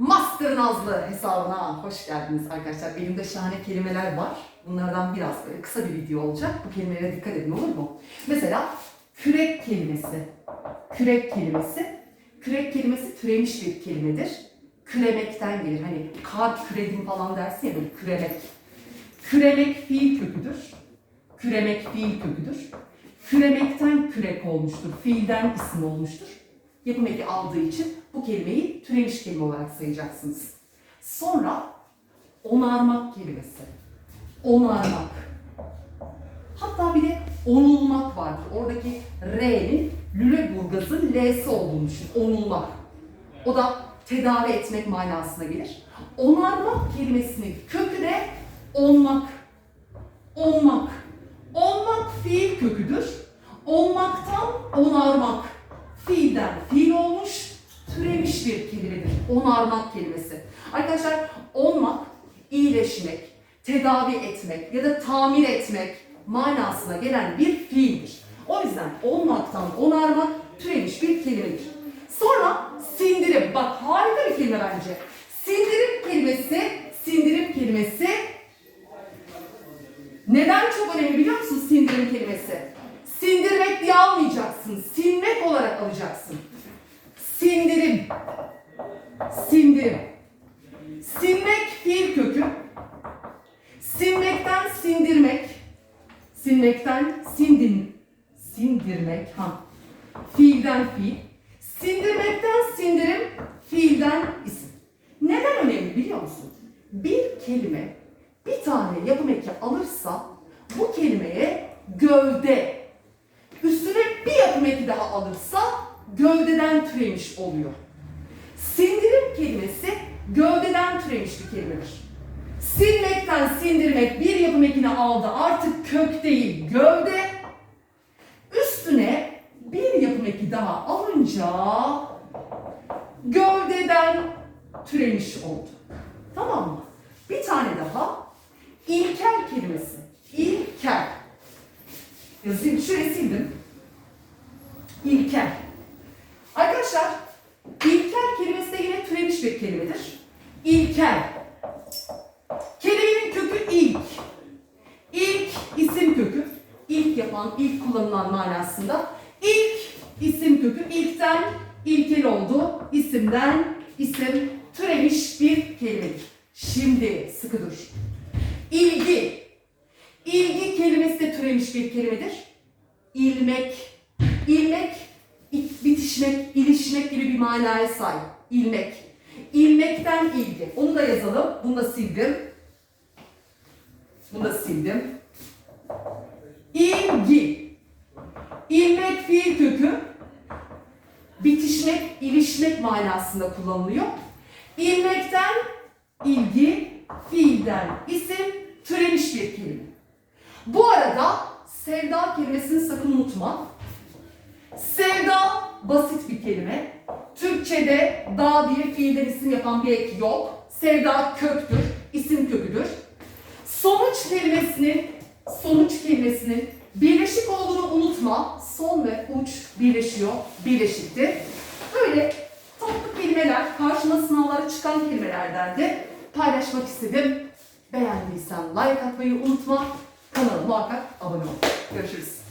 Master Nazlı hesabına hoş geldiniz arkadaşlar. Elimde şahane kelimeler var. Bunlardan biraz böyle kısa bir video olacak. Bu kelimelere dikkat edin olur mu? Mesela kürek kelimesi. Kürek kelimesi. Kürek kelimesi türemiş bir kelimedir. Küremekten gelir. Hani kar küredim falan dersin ya böyle küremek. Küremek fiil köküdür. Küremek fiil köküdür. Küremekten kürek olmuştur. Fiilden isim olmuştur. Yapım eki aldığı için bu kelimeyi türemiş kelime olarak sayacaksınız. Sonra onarmak kelimesi. Onarmak. Hatta bir de onulmak vardır. Oradaki R'nin Lüleburgaz'ın L'si olduğunu düşün. Onulmak. O da tedavi etmek manasına gelir. Onarmak kelimesinin kökü de onmak. Onmak. Onmak fiil köküdür. Onmaktan onarmak. Fiilden fiil olmuş, türemiş bir kelimedir. Onarmak kelimesi. Arkadaşlar onmak, iyileşmek, tedavi etmek ya da tamir etmek manasına gelen bir fiildir. O yüzden onmaktan onarmak türemiş bir kelimedir. Sonra sindirim. Bak harika bir kelime bence. Sindirim kelimesi, sindirim kelimesi neden çok önemli biliyor musun sindirim kelimesi? Sindirmek diye almayacaksın. Sinmek olarak alacaksın. Sindirim. Sindirim. Sinmek fiil kökü. Sinmekten sindirmek. Sinmekten sindin. Sindirmek. Ha. Fiilden fiil. Sindirmekten sindirim. Fiilden isim. Neden önemli biliyor musun? Bir kelime bir tane yapım eki alırsa bu kelimeye gövde eki daha alırsa gövdeden türemiş oluyor. Sindirim kelimesi gövdeden türemiş bir kelimedir. Silmekten sindirmek bir yapım ekini aldı artık kök değil gövde. Üstüne bir yapım eki daha alınca gövdeden türemiş oldu. Tamam mı? Bir tane daha İlkel kelimesi. İlkel. Yazayım, şuraya sildim. İlkel. Arkadaşlar, ilkel kelimesi de yine türemiş bir kelimedir. İlkel. Kelimenin kökü ilk. İlk isim kökü. İlk yapan, ilk kullanılan manasında. İlk isim kökü. İlkten ilkel oldu. İsimden isim türemiş bir kelimedir. Şimdi sıkı dur. İlgi. İlgi kelimesi de türemiş bir kelimedir. İlmek. Bitişmek, ilişmek gibi bir manaya sahip. İlmek. İlmekten ilgi. Onu da yazalım. Bunu da sildim. Bunu da sildim. İlgi. İlmek fiil kökü. Bitişmek, ilişmek manasında kullanılıyor. İlmekten ilgi, fiilden isim, türemiş bir kelime. Bu arada sevda kelimesini sakın unutma. Basit bir kelime. Türkçe'de da diye fiilden isim yapan bir ek yok. Sevda köktür, isim köküdür. Sonuç kelimesinin sonuç kelimesinin birleşik olduğunu unutma. Son ve uç birleşiyor, birleşiktir. Böyle tatlı kelimeler, karşıma sınavlara çıkan kelimelerden de paylaşmak istedim. Beğendiysen like atmayı unutma. Kanalıma muhakkak abone ol. Görüşürüz.